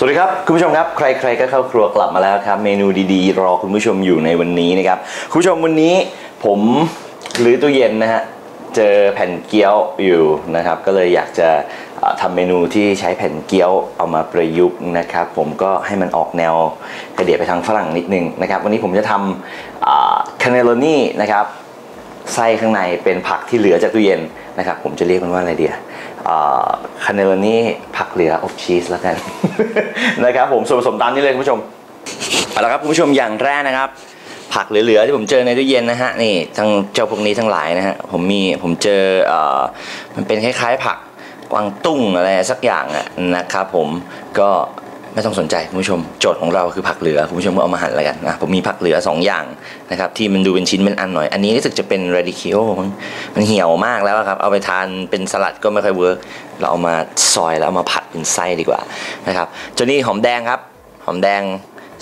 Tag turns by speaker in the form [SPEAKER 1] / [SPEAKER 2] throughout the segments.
[SPEAKER 1] สวัสดีครับ คุณผู้ชมครับ ใคร ๆ ก็เข้าครัวกลับมาแล้วครับ เมนูดีๆ รอคุณผู้ชมอยู่ในวันนี้นะครับ คุณผู้ชมวันนี้ผมหรือตู้เย็นนะฮะ เจอแผ่นเกี๊ยวอยู่นะครับ ก็เลยอยากจะเอ่อทำเมนูที่ใช้แผ่นเกี๊ยวเอามาประยุกต์นะครับ ผมก็ให้มันออกแนวกระเดียดไปทางฝรั่งนิดนึงนะครับ วันนี้ผมจะทำคาเนโลนี่นะครับ ไส้ข้างในเป็นผักที่เหลือจากตู้เย็นนะครับ ผมจะเรียกมันว่าอะไรเดียคาเนลนี่ผักเหลืออบชีสแล้วกันนะครับผมส่วนผสมตามนี้เลยคุณผู้ชมเอาละครับคุณผู้ชมอย่างแรกนะครับ ผักเหลือๆที่ผมเจอในตู้เย็นนะฮะนี่ทั้งเจ้าพวกนี้ทั้งหลายนะฮะผมมีผมเจอเอ่อมันเป็นคล้ายๆ ผักกวางตุ้งอะไรสักอย่างอะนะครับผมก็ ไม่ต้องสนใจคุณผู้ชมโจทย์ของเราคือผักเหลือคุณผู้ชมก็เอามาหั่นแล้วกันนะผมมีผักเหลือสองอย่างนะครับที่มันดูเป็นชิ้นเป็นอันหน่อย อันนี้รู้สึกจะเป็น radicchio มันเหี่ยวมากแล้วครับเอาไปทานเป็นสลัดก็ไม่ค่อยเวิร์กเราเอามาซอยแล้วเอามาผัดเป็นไส้ดีกว่านะครับเจ้านี่หอมแดงครับหอมแดง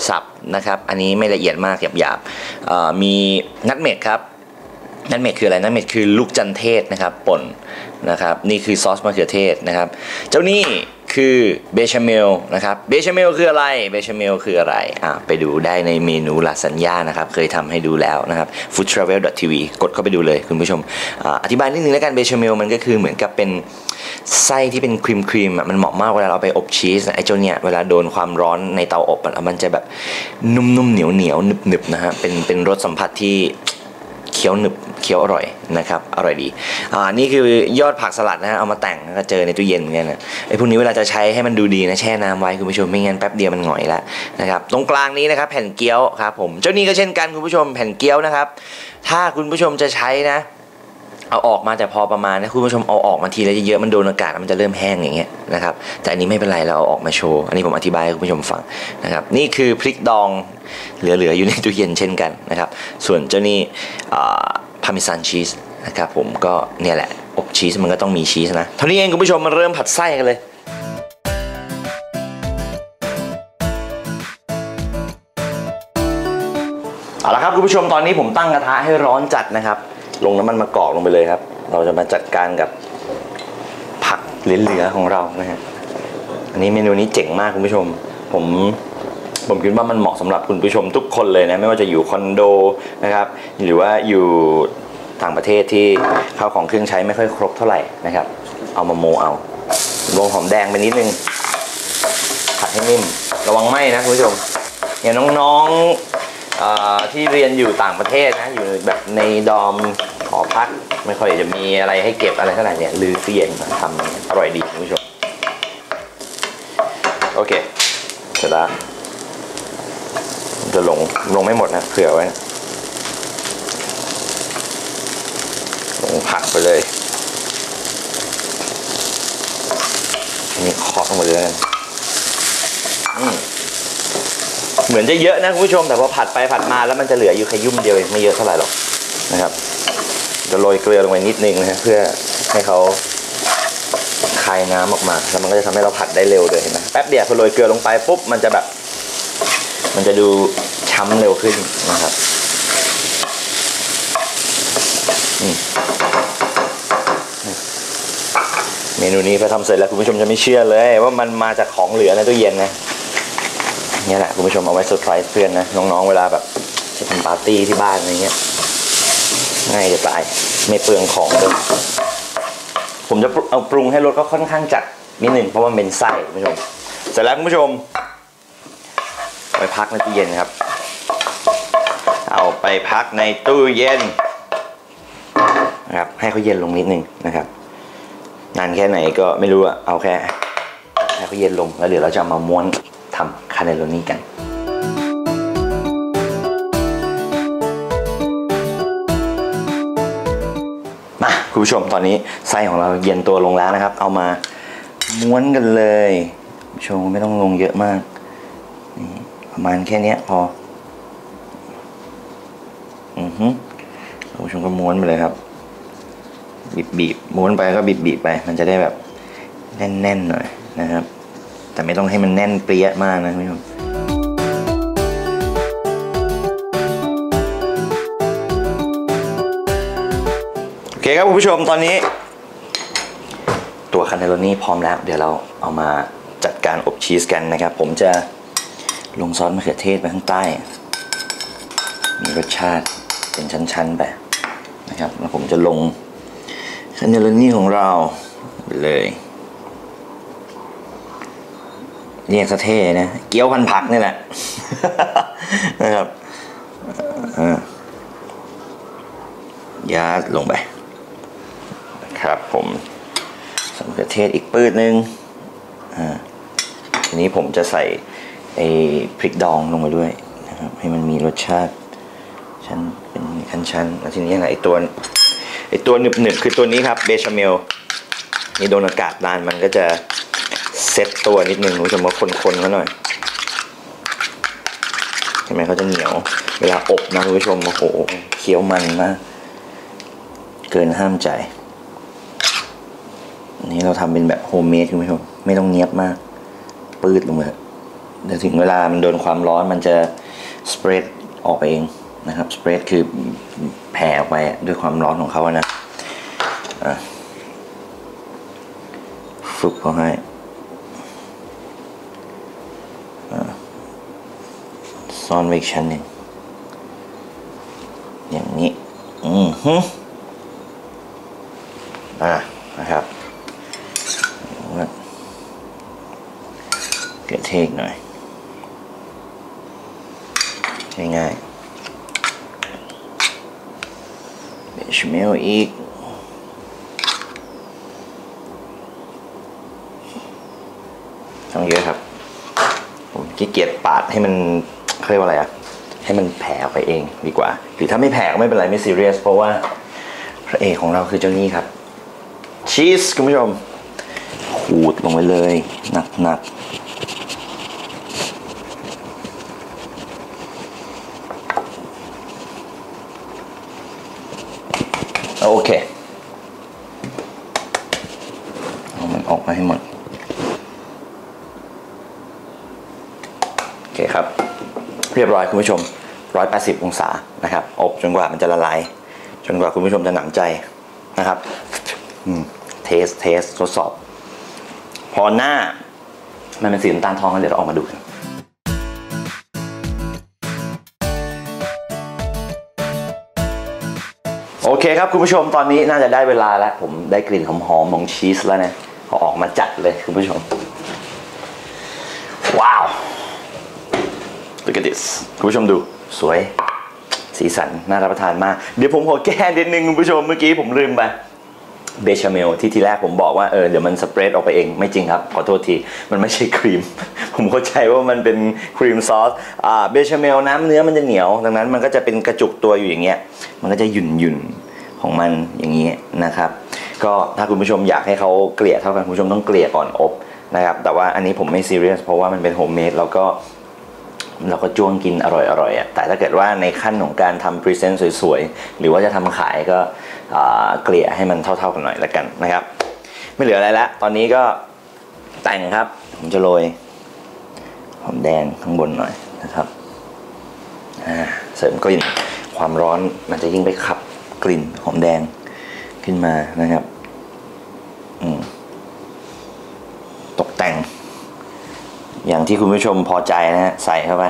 [SPEAKER 1] สับนะครับอันนี้ไม่ละเอียดมากหยาบๆเอ่อมีนัทเม็ดครับนัทเม็ดคืออะไรนัทเม็ดคือลูกจันเทศนะครับป่นนะครับนี่คือซอสมะเขือเทศนะครับ เจ้านี่ คือเบชาเมลนะครับเบชาเมลคืออะไรเบชาเมลคืออะไรอ่าไปดูได้ในเมนูลาซานญ่านะครับเคยทำให้ดูแล้วนะครับ foodtravel.tv กดเข้าไปดูเลยคุณผู้ชมออธิบายนิดนึงแล้วกันเบชาเมลมันก็คือเหมือนกับเป็นไส้ที่เป็นครีมครีมอะมันเหมาะมากเวลาเราไปอบชีสไอ้เจ้าเนี่ยเวลาโดนความร้อนในเตาอบมันจะแบบนุ่มๆเหนียวเหนียวๆหนึบๆนะฮะเป็นเป็นรสสัมผัสที่ เคี้ยวหนึบเคี้ยวอร่อยนะครับอร่อยดีอ่านี่คือยอดผักสลัดนะฮะเอามาแต่งแล้วก็เจอในตู้เย็นเงี้ยนนะไอ้พวกนี้เวลาจะใช้ให้มันดูดีนะแช่น้ำไว้คุณผู้ชมไม่งั้นแป๊บเดียวมันหงอยแล้วนะครับตรงกลางนี้นะครับแผ่นเกี๊ยวครับผมเจ้านี้ก็เช่นกันคุณผู้ชมแผ่นเกี๊ยวนะครับ ถ้าคุณผู้ชมจะใช้นะ เอาออกมาแต่พอประมาณนะคุณผู้ชมเอาออกมาทีละเยอะมันโดนอากาศมันจะเริ่มแห้งอย่างเงี้ยนะครับแต่อันนี้ไม่เป็นไรเราเอาออกมาโชว์อันนี้ผมอธิบายให้คุณผู้ชมฟังนะครับนี่คือพริกดองเหลือๆอยู่ในตู้เย็นเช่นกันนะครับส่วนเจ้านี่พาร์เมซานชีสนะครับผมก็เนี่ยแหละอบชีสมันก็ต้องมีชีสนะเท่านี้เองคุณผู้ชมมาเริ่มผัดไส้กันเลยเอาละครับคุณผู้ชมตอนนี้ผมตั้งกระทะให้ร้อนจัดนะครับ ลงน้ำมันมะกอกลงไปเลยครับ เราจะมาจัดการกับผักเหลือๆของเรานะฮะอันนี้เมนูนี้เจ๋งมากคุณผู้ชม ผมผมคิดว่ามันเหมาะสำหรับคุณผู้ชมทุกคนเลยนะไม่ว่าจะอยู่คอนโดนะครับหรือว่าอยู่ต่างประเทศที่ข้าวของเครื่องใช้ไม่ค่อยครบเท่าไหร่นะครับ เอามาโมเอาลงหอมแดงไปนิดนึงผัดให้นิ่มระวังไหม้นะคุณผู้ชมอย่าน้องๆ ที่เรียนอยู่ต่างประเทศนะอยู่แบบในดอมหอพักไม่ค่อยจะมีอะไรให้เก็บอะไรเท่าไหร่เนี่ยลือเตียนมาทำอร่อยดีคุณผู้ชมโอเคเสร็จแล้วจะลงลงไม่หมดนะเผื่อไว้นะลงผักไปเลยนี่เคาะลงมาเลยนอืมเห มือนจะเยอะนะคุณผู้ชมแต่พอผัดไปผัดมาแล้วมันจะเหลืออยู่แค่ยุ่มเดียวเองไม่เยอะเท่าไหร่หรอกนะครับจะโรยเกลือลงไปนิดนึงนะเพื่อให้เขาคายน้ำออกมาแล้วมันก็จะทำให้เราผัดได้เร็วเลยเห็นไหมแป๊บเดียวพอโรยเกลือลงไปปุ๊บมันจะแบบ มันจะดูช้ำเร็วขึ้นนะครับเมนูนี้พอทำเสร็จแล้วคุณผู้ชมจะไม่เชื่อเลย ว่ามันมาจากของเหลือในตู้เย็นนะ นี่แหละคุณผู้ชมเอาไว้เซอร์ไพรส์เพื่อนนะ น้องๆ เวลาแบบจะทำปาร์ตี้ที่บ้านอะไรเงี้ยง่ายจะตายไม่เปลืองของเลยผมจะเอาปรุงให้รสก็ค่อนข้างจัดนิดหนึ่งเพราะว่ามันเป็นไส้คุณผู้ชมเสร็จแล้วคุณผู้ชมเอาไปพักในตู้เย็นครับ เอาไปพักในตู้เย็นนะครับให้เขาเย็นลงนิดนึงนะครับนานแค่ไหนก็ไม่รู้อะเอาแค่ให้เขาเย็นลงแล้วเดี๋ยวเราจะมาม้วนทำ คาเนโลนีกันมาคุณผู้ชมตอนนี้ไส้ของเราเย็นตัวลงแล้วนะครับ เอามาม้วนกันเลยคุณผู้ชมไม่ต้องลงเยอะมากประมาณแค่นี้พออือฮึคุณผู้ชมก็ม้วนไปเลยครับ บีบบีบม้วนไปก็บีบบีบไป มันจะได้แบบแน่นๆหน่อยนะครับ แต่ไม่ต้องให้มันแน่นเปรี้ยมากนะคุณผู้ชมโอเคครับคุณผู้ชมตอนนี้ ตัวคาเนโรนี่พร้อมแล้ว เดี๋ยวเราเอามาจัดการอบชีสกันนะครับ ผมจะลงซอสมะเขือเทศไปข้างใต้ มีรสชาติเป็นชั้นๆไปนะครับ แล้วผมจะลงคันเนลนี่ของเราไปเลย เรียกซะเท่นะ เกี๊ยวพันผักนี่แหละนะครับอ่ายัดลงไปครับผมสมะเขือเทศอีกปื้ดนึงอ่าทีนี้ผมจะใส่ไอ้พริกดองลงไปด้วยนะครับ ให้มันมีรสชาติชั้นเป็นขั้นชั้นแล้วทีนี้ไอ้ตัวไอ้ตัวหนึบหนึบคือตัวนี้ครับเบชาเมลนี่โดนอากาศนานมันก็จะ เซ็ตตัวนิดนึงคุณผู้ชมว่าคนๆเขาหน่อยเห็นไหมเขาจะเหนียว เวลาอบนะคุณผู้ชมโอ้โหเคี้ยวมันมากเกินห้ามใจนนี้เราทำเป็นแบบโฮมเมดคุณผู้ชมไม่ต้องเนียบมาก ปืดลงมาเดี๋ยวถึงเวลามันโดนความร้อนมันจะสเปรดออกไปเองนะครับสเปรดคือแผ่ออกไปด้วยความร้อนของเขาอะนะอะฟุบเขาให้อะ ซ่อนไว้อีกชั้นหนึ่งอย่างนี้ อืมฮึอะนะครับว่าเกลือเทศหน่อย ง่ายๆเบชเมลอีกต้องเยอะครับ ผมขี้เกียจปาดให้มัน เขาเรียกว่าอะไรอะให้มันแผ่ออกไปเองดีกว่า หรือถ้าไม่แผ่ก็ไม่เป็นไรไม่ซีเรียส เพราะว่าพระเอกของเราคือเจ้านี่ครับชีสคุณผู้ชมขูดลงไปเลยหนักๆโอเคเอามันออกมาให้หมด โอเคครับ เรียบร้อยคุณผู้ชม 180 องศานะครับ อบจนกว่ามันจะละลาย จนกว่าคุณผู้ชมจะหนำใจนะครับเทสเทสทดสอบ พอหน้า มันเป็นสีน้ำตาลทองแล้วเดี๋ยวเราออกมาดูกันโอเคครับคุณผู้ชมตอนนี้น่าจะได้เวลาแล้ว ผมได้กลิ่นหอมๆของชีสแล้วนะเอาออกมาจัดเลยคุณผู้ชม ว้าว look at this คุณผู้ชมดูสวย สีสันน่ารับประทานมาก เดี๋ยวผมขอแก้นิดนึงคุณผู้ชมเมื่อกี้ผมลืมไปเบชาเมลที่ทีแรกผมบอกว่าเออเดี๋ยวมันสเปรดออกไปเองไม่จริงครับ ขอโทษที มันไม่ใช่ครีม ผมเข้าใจว่ามันเป็นครีมซอสอ่าเบชาเมลน้ำเนื้อมันจะเหนียว ดังนั้นมันก็จะเป็นกระจุกตัวอยู่อย่างเงี้ยมันก็จะหยุ่นหยุ่นของมันอย่างนี้นะครับ ก็ถ้าคุณผู้ชมอยากให้เขาเกลี่ยเท่ากันคุณผู้ชมต้องเกลี่ยก่อนอบนะครับแต่ว่าอันนี้ผมไม่ซีเรียสเพราะว่ามันเป็นโฮมเมดแล้วก็ เราก็จ้วงกินอร่อยๆอะแต่ถ้าเกิดว่าในขั้นของการทำพรีเซนต์สวยๆ หรือว่าจะทำขายก็เกลี่ยให้มันเท่าๆกันหน่อยละกันนะครับ ไม่เหลืออะไรแล้วตอนนี้ก็แต่งครับผมจะโรยหอมแดงข้างบนหน่อยนะครับเสริมกลิ่นความร้อนมันจะยิ่งไปขับกลิ่นหอมแดงขึ้นมานะครับ อืมตกแต่ง อย่างที่คุณผู้ชมพอใจนะฮะใส่เข้าไป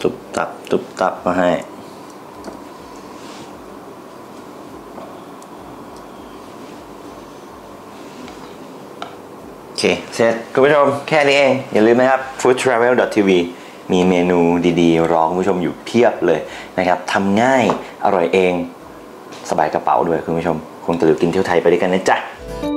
[SPEAKER 1] ตุบตับ ตุบตับมาให้ โอเค เสร็จ คุณผู้ชมแค่นี้เอง อย่าลืมนะครับ foodtravel.tv มีเมนูดีๆ รอคุณผู้ชมอยู่เพียบเลยนะครับทำง่ายอร่อยเอง สบายกระเป๋าด้วยคุณผู้ชม คงตะลุยกินเที่ยวไทยไปด้วยกันนะจ๊ะ